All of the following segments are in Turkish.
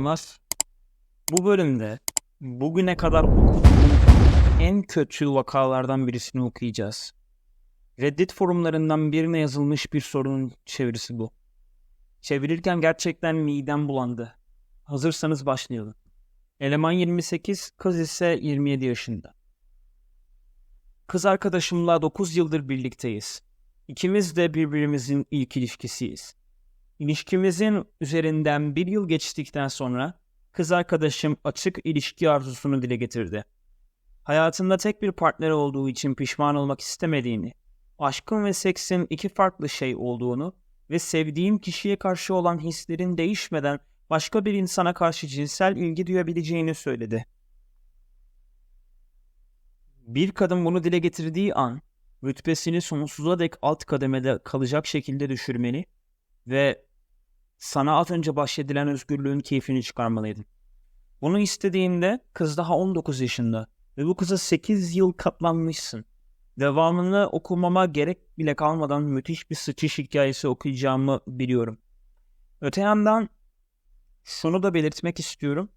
Selamlar. Bu bölümde bugüne kadar okuduğum en kötü vakalardan birisini okuyacağız. Reddit forumlarından birine yazılmış bir sorunun çevirisi bu. Çevirirken gerçekten midem bulandı. Hazırsanız başlayalım. Eleman 28, kız ise 27 yaşında. Kız arkadaşımla 9 yıldır birlikteyiz. İkimiz de birbirimizin ilk ilişkisiyiz. İlişkimizin üzerinden bir yıl geçtikten sonra kız arkadaşım açık ilişki arzusunu dile getirdi. Hayatında tek bir partner olduğu için pişman olmak istemediğini, aşkın ve seksin iki farklı şey olduğunu ve sevdiğim kişiye karşı olan hislerin değişmeden başka bir insana karşı cinsel ilgi duyabileceğini söyledi. Bir kadın bunu dile getirdiği an rütbesini sonsuza dek alt kademede kalacak şekilde düşürmeli ve sana az önce bahşedilen özgürlüğün keyfini çıkarmalıydın. Bunu istediğinde kız daha 19 yaşında ve bu kıza 8 yıl katlanmışsın. Devamını okumama gerek bile kalmadan müthiş bir sıçış hikayesi okuyacağımı biliyorum. Öte yandan şunu da belirtmek istiyorum.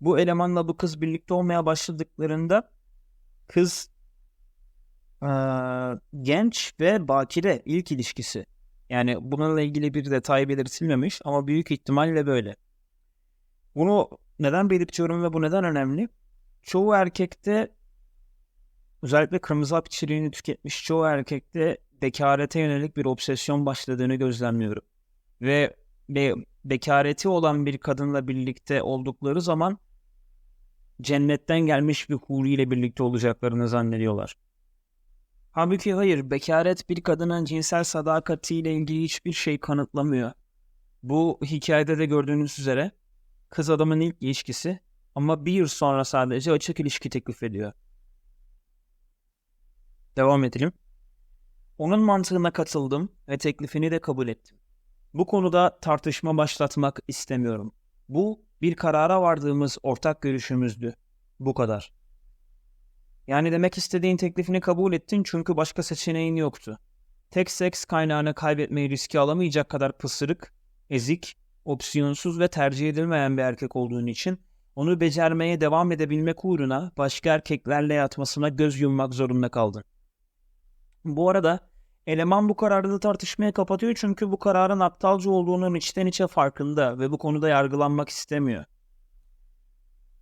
Bu elemanla bu kız birlikte olmaya başladıklarında kız eee, genç ve bakire ilk ilişkisi. Yani bununla ilgili bir detay belirtilmemiş ama büyük ihtimalle böyle. Bunu neden belirtiyorum ve bu neden önemli? Çoğu erkekte özellikle kırmızı hap içeriğini tüketmiş çoğu erkekte bekarete yönelik bir obsesyon başladığını gözlemliyorum. Ve be bekareti olan bir kadınla birlikte oldukları zaman cennetten gelmiş bir huri ile birlikte olacaklarını zannediyorlar. Halbuki hayır, bekaret bir kadının cinsel sadakatiyle ilgili hiçbir şey kanıtlamıyor. Bu hikayede de gördüğünüz üzere kız adamın ilk ilişkisi ama bir yıl sonra sadece açık ilişki teklif ediyor. Devam edelim. Onun mantığına katıldım ve teklifini de kabul ettim. Bu konuda tartışma başlatmak istemiyorum. Bu bir karara vardığımız ortak görüşümüzdü. Bu kadar. Yani demek istediğin teklifini kabul ettin çünkü başka seçeneğin yoktu. Tek seks kaynağını kaybetmeyi riske alamayacak kadar pısırık, ezik, opsiyonsuz ve tercih edilmeyen bir erkek olduğun için onu becermeye devam edebilmek uğruna başka erkeklerle yatmasına göz yummak zorunda kaldın. Bu arada eleman bu kararı da tartışmaya kapatıyor çünkü bu kararın aptalca olduğunun içten içe farkında ve bu konuda yargılanmak istemiyor.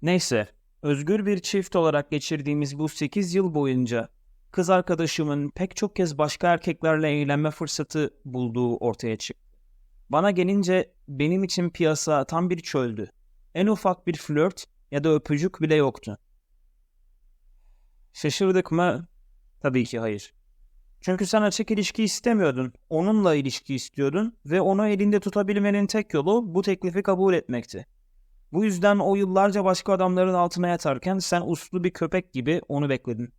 Neyse, özgür bir çift olarak geçirdiğimiz bu 8 yıl boyunca kız arkadaşımın pek çok kez başka erkeklerle eğlenme fırsatı bulduğu ortaya çıktı. Bana gelince benim için piyasa tam bir çöldü. En ufak bir flört ya da öpücük bile yoktu. Şaşırdık mı? Tabii ki hayır. Çünkü sen açık ilişki istemiyordun. Onunla ilişki istiyordun ve onu elinde tutabilmenin tek yolu bu teklifi kabul etmekti. Bu yüzden o yıllarca başka adamların altına yatarken sen uslu bir köpek gibi onu bekledin.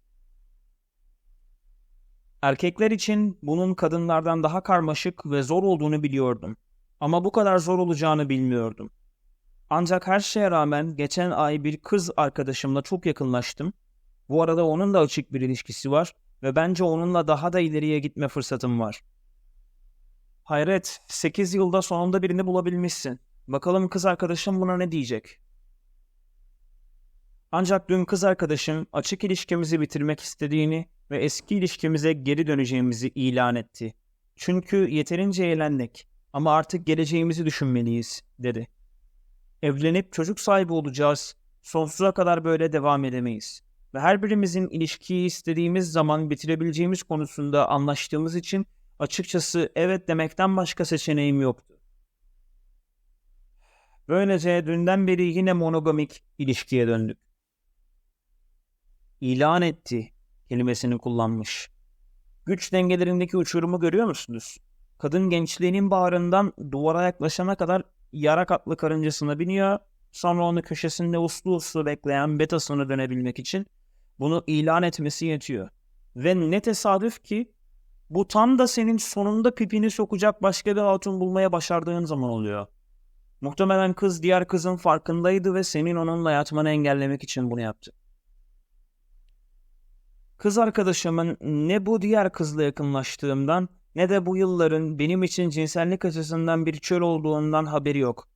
Erkekler için bunun kadınlardan daha karmaşık ve zor olduğunu biliyordum. Ama bu kadar zor olacağını bilmiyordum. Ancak her şeye rağmen geçen ay bir kız arkadaşımla çok yakınlaştım. Bu arada onun da açık bir ilişkisi var ve bence onunla daha da ileriye gitme fırsatım var. Hayret, 8 yılda sonunda birini bulabilmişsin. Bakalım kız arkadaşım buna ne diyecek? Ancak dün kız arkadaşım açık ilişkimizi bitirmek istediğini ve eski ilişkimize geri döneceğimizi ilan etti. Çünkü yeterince eğlendik ama artık geleceğimizi düşünmeliyiz, dedi. Evlenip çocuk sahibi olacağız, sonsuza kadar böyle devam edemeyiz. Ve her birimizin ilişkiyi istediğimiz zaman bitirebileceğimiz konusunda anlaştığımız için açıkçası evet demekten başka seçeneğim yoktu. Böylece dünden beri yine monogamik ilişkiye döndük. İlan etti kelimesini kullanmış. Güç dengelerindeki uçurumu görüyor musunuz? Kadın gençliğinin bağrından duvara yaklaşana kadar yarak atlı karıncasına biniyor. Sonra onu köşesinde uslu uslu bekleyen betasına dönebilmek için bunu ilan etmesi yetiyor. Ve ne tesadüf ki bu tam da senin sonunda pipini sokacak başka bir hatun bulmaya başardığın zaman oluyor. Muhtemelen kız diğer kızın farkındaydı ve senin onunla yatmanı engellemek için bunu yaptı. Kız arkadaşımın ne bu diğer kızla yakınlaştığımdan ne de bu yılların benim için cinsellik açısından bir çöl olduğundan haberi yok.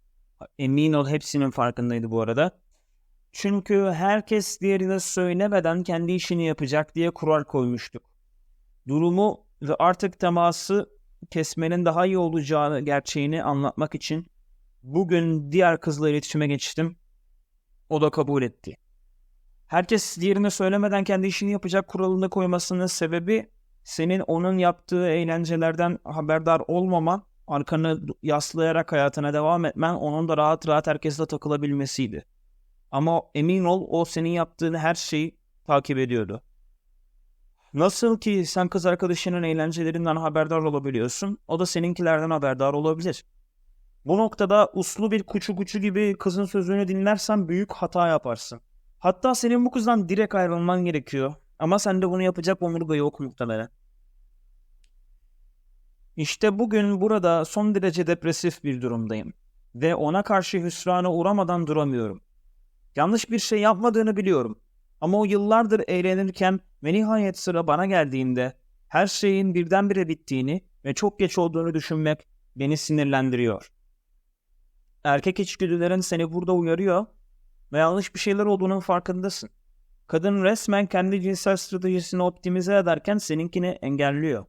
Emin ol hepsinin farkındaydı bu arada. Çünkü herkes diğerine söylemeden kendi işini yapacak diye kural koymuştuk. Durumu ve artık teması kesmenin daha iyi olacağı gerçeğini anlatmak için bugün diğer kızla iletişime geçtim. O da kabul etti. Herkes diğerine söylemeden kendi işini yapacak kuralını koymasının sebebi senin onun yaptığı eğlencelerden haberdar olmaman, arkanı yaslayarak hayatına devam etmen, onun da rahat rahat herkesle takılabilmesiydi. Ama emin ol o senin yaptığın her şeyi takip ediyordu. Nasıl ki sen kız arkadaşının eğlencelerinden haberdar olabiliyorsun, o da seninkilerden haberdar olabilir. Bu noktada uslu bir kuçu kuçu gibi kızın sözünü dinlersen büyük hata yaparsın. Hatta senin bu kızdan direkt ayrılman gerekiyor. Ama sende bunu yapacak omurga yok muhtemelen. İşte bugün burada son derece depresif bir durumdayım. Ve ona karşı hüsrana uğramadan duramıyorum. Yanlış bir şey yapmadığını biliyorum. Ama o yıllardır eğlenirken ve nihayet sıra bana geldiğinde her şeyin birdenbire bittiğini ve çok geç olduğunu düşünmek beni sinirlendiriyor. Erkek içgüdülerin seni burada uyarıyor ve yanlış bir şeyler olduğunun farkındasın. Kadın resmen kendi cinsel stratejisini optimize ederken seninkini engelliyor.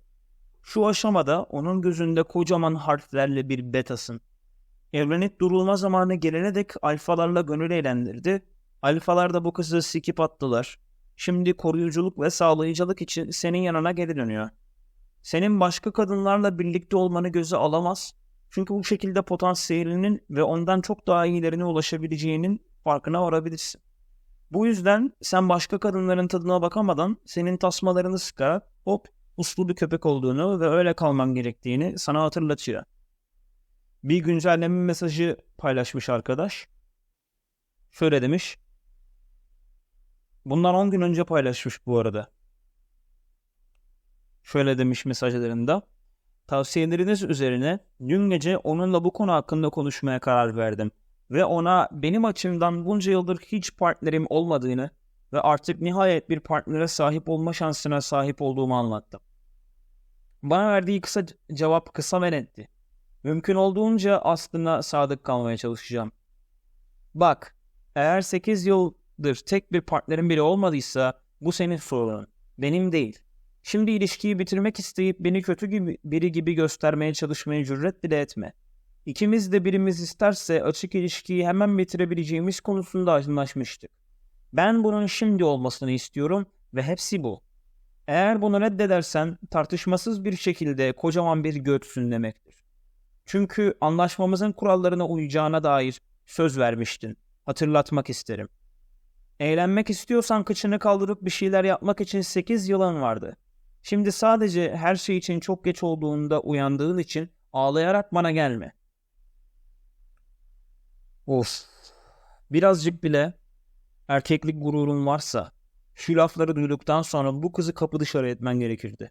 Şu aşamada onun gözünde kocaman harflerle bir betasın. Evlenip durulma zamanı gelene dek alfalarla gönül eğlendirdi. Alfalar da bu kızı sikip attılar. Şimdi koruyuculuk ve sağlayıcılık için senin yanına geri dönüyor. Senin başka kadınlarla birlikte olmanı göze alamaz. Çünkü bu şekilde potansiyelinin ve ondan çok daha iyilerine ulaşabileceğinin farkına varabilirsin. Bu yüzden sen başka kadınların tadına bakamadan senin tasmalarını sıkarak hop uslu bir köpek olduğunu ve öyle kalman gerektiğini sana hatırlatıyor. Bir güncelleme mesajı paylaşmış arkadaş. Şöyle demiş. Bundan 10 gün önce paylaşmış bu arada. Şöyle demiş mesajlarında. Tavsiyeleriniz üzerine dün gece onunla bu konu hakkında konuşmaya karar verdim. Ve ona benim açımdan bunca yıldır hiç partnerim olmadığını ve artık nihayet bir partnere sahip olma şansına sahip olduğumu anlattım. Bana verdiği kısa cevap kısa ve netti. Mümkün olduğunca aslına sadık kalmaya çalışacağım. Bak, eğer 8 yıldır tek bir partnerin bile olmadıysa bu senin sorunun, benim değil. Şimdi ilişkiyi bitirmek isteyip beni kötü gibi, biri gibi göstermeye çalışmaya cüret bile etme. İkimiz de birimiz isterse açık ilişkiyi hemen bitirebileceğimiz konusunda anlaşmıştık. Ben bunun şimdi olmasını istiyorum ve hepsi bu. Eğer bunu reddedersen tartışmasız bir şekilde kocaman bir götsün demektir. Çünkü anlaşmamızın kurallarına uyacağına dair söz vermiştin. Hatırlatmak isterim. Eğlenmek istiyorsan kıçını kaldırıp bir şeyler yapmak için 8 yılın vardı. Şimdi sadece her şey için çok geç olduğunda uyandığın için ağlayarak bana gelme. Of. Birazcık bile erkeklik gururun varsa şu lafları duyduktan sonra bu kızı kapı dışarı etmen gerekirdi.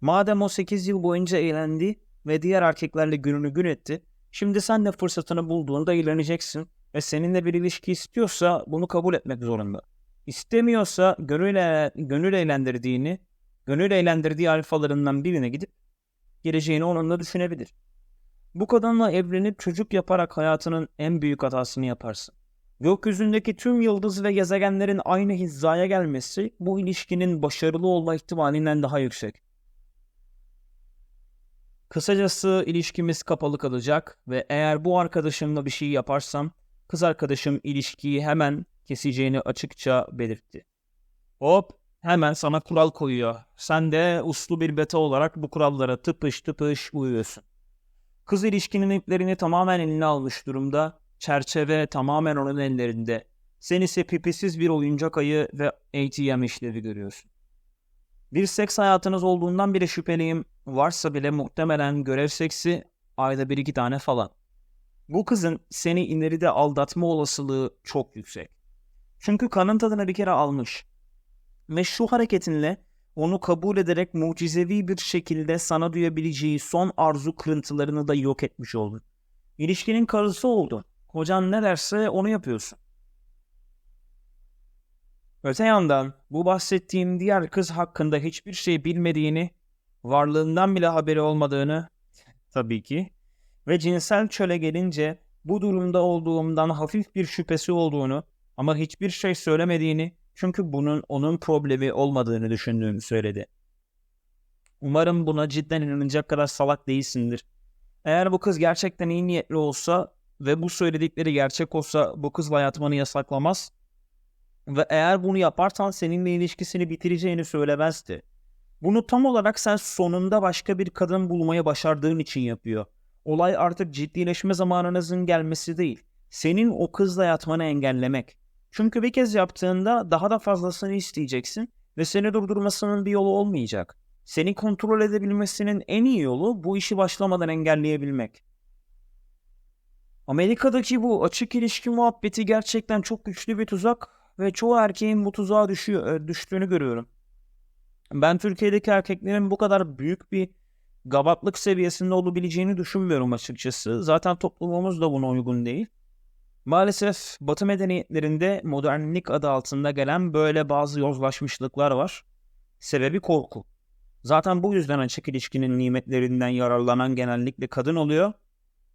Madem o 8 yıl boyunca eğlendi ve diğer erkeklerle gününü gün etti, şimdi sen de fırsatını bulduğunda eğleneceksin ve seninle bir ilişki istiyorsa bunu kabul etmek zorunda. İstemiyorsa gönül, gönül eğlendirdiğini, gönül eğlendirdiği alfalarından birine gidip geleceğini onunla düşünebilir. Bu kadınla evlenip çocuk yaparak hayatının en büyük hatasını yaparsın. Gökyüzündeki tüm yıldız ve gezegenlerin aynı hizaya gelmesi bu ilişkinin başarılı olma ihtimalinden daha yüksek. Kısacası ilişkimiz kapalı kalacak ve eğer bu arkadaşımla bir şey yaparsam kız arkadaşım ilişkiyi hemen keseceğini açıkça belirtti. Hop hemen sana kural koyuyor. Sen de uslu bir beta olarak bu kurallara tıpış tıpış uyuyorsun. Kız ilişkinin iplerini tamamen eline almış durumda. Çerçeve tamamen onun ellerinde. Sen ise pipisiz bir oyuncak ayı ve ATM işlevi görüyorsun. Bir seks hayatınız olduğundan bile şüpheliyim. Varsa bile muhtemelen görev seksi ayda bir iki tane falan. Bu kızın seni ileride aldatma olasılığı çok yüksek. Çünkü kanın tadını bir kere almış. Ve şu hareketinle onu kabul ederek mucizevi bir şekilde sana duyabileceği son arzu kırıntılarını da yok etmiş oldun. İlişkinin karısı oldun. Kocan ne derse onu yapıyorsun. Öte yandan bu bahsettiğim diğer kız hakkında hiçbir şey bilmediğini, varlığından bile haberi olmadığını tabii ki ve cinsel çöle gelince bu durumda olduğumdan hafif bir şüphesi olduğunu ama hiçbir şey söylemediğini çünkü bunun onun problemi olmadığını düşündüğünü söyledi. Umarım buna cidden inanacak kadar salak değilsindir. Eğer bu kız gerçekten iyi niyetli olsa ve bu söyledikleri gerçek olsa bu kızla yatmanı yasaklamaz. Ve eğer bunu yaparsan seninle ilişkisini bitireceğini söylemezdi. Bunu tam olarak sen sonunda başka bir kadın bulmaya başardığın için yapıyor. Olay artık ciddileşme zamanınızın gelmesi değil. Senin o kızla yatmanı engellemek. Çünkü bir kez yaptığında daha da fazlasını isteyeceksin ve seni durdurmasının bir yolu olmayacak. Seni kontrol edebilmesinin en iyi yolu bu işi başlamadan engelleyebilmek. Amerika'daki bu açık ilişki muhabbeti gerçekten çok güçlü bir tuzak ve çoğu erkeğin bu tuzağa düşüyor, e, düştüğünü görüyorum. Ben Türkiye'deki erkeklerin bu kadar büyük bir gavatlık seviyesinde olabileceğini düşünmüyorum açıkçası. Zaten toplumumuz da buna uygun değil. Maalesef Batı medeniyetlerinde modernlik adı altında gelen böyle bazı yozlaşmışlıklar var. Sebebi korku. Zaten bu yüzden açık ilişkinin nimetlerinden yararlanan genellikle kadın oluyor.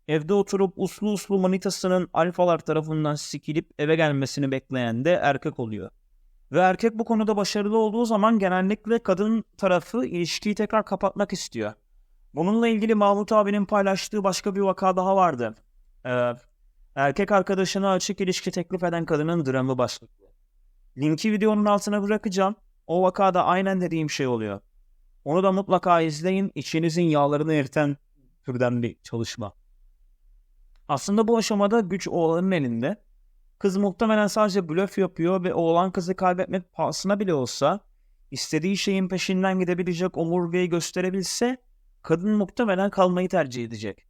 Evde oturup uslu uslu manitasının alfalar tarafından sikilip eve gelmesini bekleyen de erkek oluyor. Ve erkek bu konuda başarılı olduğu zaman genellikle kadın tarafı ilişkiyi tekrar kapatmak istiyor. Bununla ilgili Mahmut abinin paylaştığı başka bir vaka daha vardı. Ee, erkek arkadaşına açık ilişki teklif eden kadının dramı başlıklı. Linki videonun altına bırakacağım. O vakada aynen dediğim şey oluyor. Onu da mutlaka izleyin. İçinizin yağlarını eriten türden bir çalışma. Aslında bu aşamada güç oğlanın elinde. Kız muhtemelen sadece blöf yapıyor ve oğlan kızı kaybetmek pahasına bile olsa istediği şeyin peşinden gidebilecek omurgayı gösterebilse kadın muhtemelen kalmayı tercih edecek.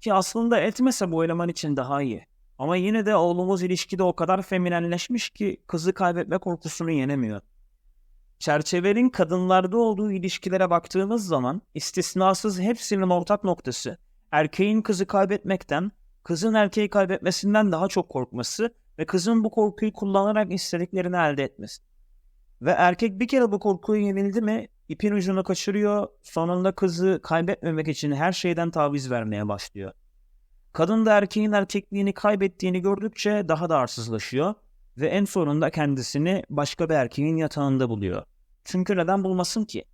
Ki aslında etmese bu eleman için daha iyi. Ama yine de oğlumuz ilişkide o kadar feminenleşmiş ki kızı kaybetme korkusunu yenemiyor. Çerçevenin kadınlarda olduğu ilişkilere baktığımız zaman istisnasız hepsinin ortak noktası erkeğin kızı kaybetmekten, kızın erkeği kaybetmesinden daha çok korkması ve kızın bu korkuyu kullanarak istediklerini elde etmesi. Ve erkek bir kere bu korkuyu yenildi mi ipin ucunu kaçırıyor, sonunda kızı kaybetmemek için her şeyden taviz vermeye başlıyor. Kadın da erkeğin erkekliğini kaybettiğini gördükçe daha da arsızlaşıyor ve en sonunda kendisini başka bir erkeğin yatağında buluyor. Çünkü neden bulmasın ki?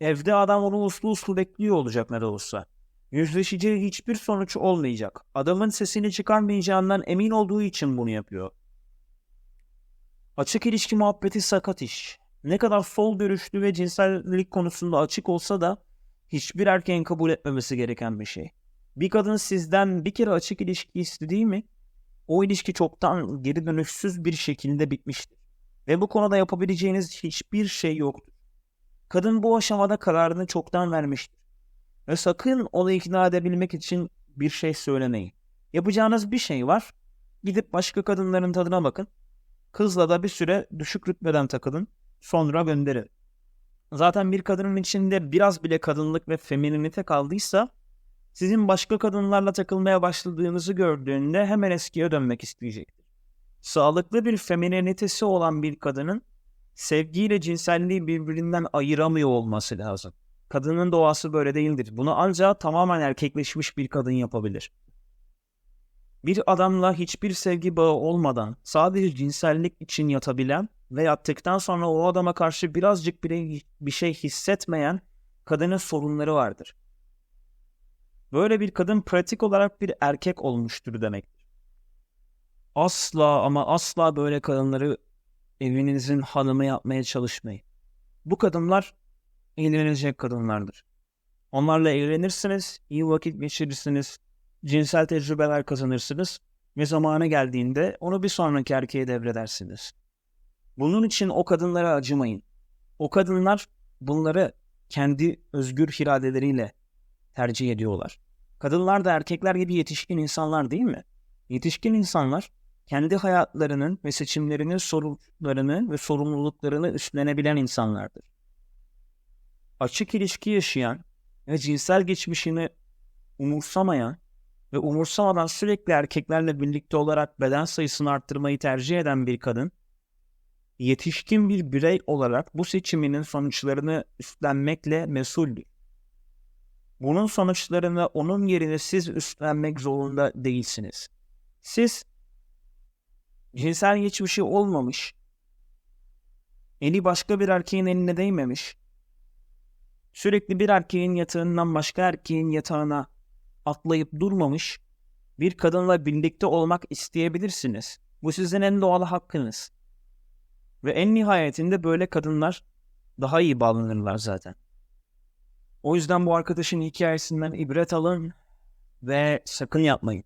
Evde adam onu uslu uslu bekliyor olacak ne de olsa. Yüzleşeceği hiçbir sonuç olmayacak. Adamın sesini çıkarmayacağından emin olduğu için bunu yapıyor. Açık ilişki muhabbeti sakat iş. Ne kadar sol görüşlü ve cinsellik konusunda açık olsa da hiçbir erkeğin kabul etmemesi gereken bir şey. Bir kadın sizden bir kere açık ilişki istediği mi o ilişki çoktan geri dönüşsüz bir şekilde bitmiştir. Ve bu konuda yapabileceğiniz hiçbir şey yoktur. Kadın bu aşamada kararını çoktan vermiştir. Ve sakın onu ikna edebilmek için bir şey söylemeyin. Yapacağınız bir şey var. Gidip başka kadınların tadına bakın. Kızla da bir süre düşük rütbeden takılın. Sonra gönderin. Zaten bir kadının içinde biraz bile kadınlık ve femininite kaldıysa sizin başka kadınlarla takılmaya başladığınızı gördüğünde hemen eskiye dönmek isteyecektir. Sağlıklı bir femininitesi olan bir kadının sevgiyle cinselliği birbirinden ayıramıyor olması lazım. Kadının doğası böyle değildir. Bunu ancak tamamen erkekleşmiş bir kadın yapabilir. Bir adamla hiçbir sevgi bağı olmadan sadece cinsellik için yatabilen ve yattıktan sonra o adama karşı birazcık bile bir şey hissetmeyen kadının sorunları vardır. Böyle bir kadın pratik olarak bir erkek olmuştur demektir. Asla ama asla böyle kadınları evinizin hanımı yapmaya çalışmayın. Bu kadınlar eğlenilecek kadınlardır. Onlarla eğlenirsiniz, iyi vakit geçirirsiniz, cinsel tecrübeler kazanırsınız ve zamanı geldiğinde onu bir sonraki erkeğe devredersiniz. Bunun için o kadınlara acımayın. O kadınlar bunları kendi özgür iradeleriyle tercih ediyorlar. Kadınlar da erkekler gibi yetişkin insanlar değil mi? Yetişkin insanlar kendi hayatlarının ve seçimlerinin sorumluluklarını ve sorumluluklarını üstlenebilen insanlardır. Açık ilişki yaşayan ve cinsel geçmişini umursamayan ve umursamadan sürekli erkeklerle birlikte olarak beden sayısını arttırmayı tercih eden bir kadın, yetişkin bir birey olarak bu seçiminin sonuçlarını üstlenmekle mesuldür. Bunun sonuçlarını onun yerine siz üstlenmek zorunda değilsiniz. Siz cinsel geçmişi olmamış, eli başka bir erkeğin eline değmemiş, sürekli bir erkeğin yatağından başka erkeğin yatağına atlayıp durmamış bir kadınla birlikte olmak isteyebilirsiniz. Bu sizin en doğal hakkınız. Ve en nihayetinde böyle kadınlar daha iyi bağlanırlar zaten. O yüzden bu arkadaşın hikayesinden ibret alın ve sakın yapmayın.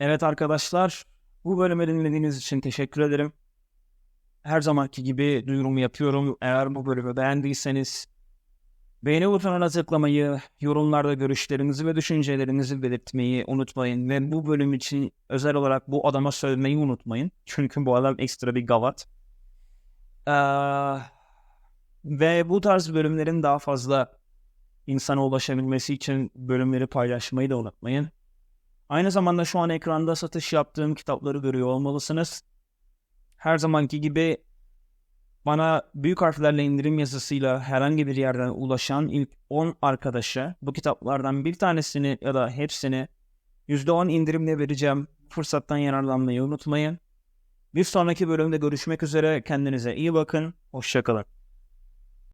Evet arkadaşlar, bu bölümü dinlediğiniz için teşekkür ederim. Her zamanki gibi duyurumu yapıyorum. Eğer bu bölümü beğendiyseniz beğeni butonuna tıklamayı, yorumlarda görüşlerinizi ve düşüncelerinizi belirtmeyi unutmayın. Ve bu bölüm için özel olarak bu adama söylemeyi unutmayın. Çünkü bu adam ekstra bir gavat. Ee, ve bu tarz bölümlerin daha fazla insana ulaşabilmesi için bölümleri paylaşmayı da unutmayın. Aynı zamanda şu an ekranda satış yaptığım kitapları görüyor olmalısınız. Her zamanki gibi bana büyük harflerle indirim yazısıyla herhangi bir yerden ulaşan ilk 10 arkadaşa bu kitaplardan bir tanesini ya da hepsini %10 indirimle vereceğim. Fırsattan yararlanmayı unutmayın. Bir sonraki bölümde görüşmek üzere. Kendinize iyi bakın. Hoşçakalın.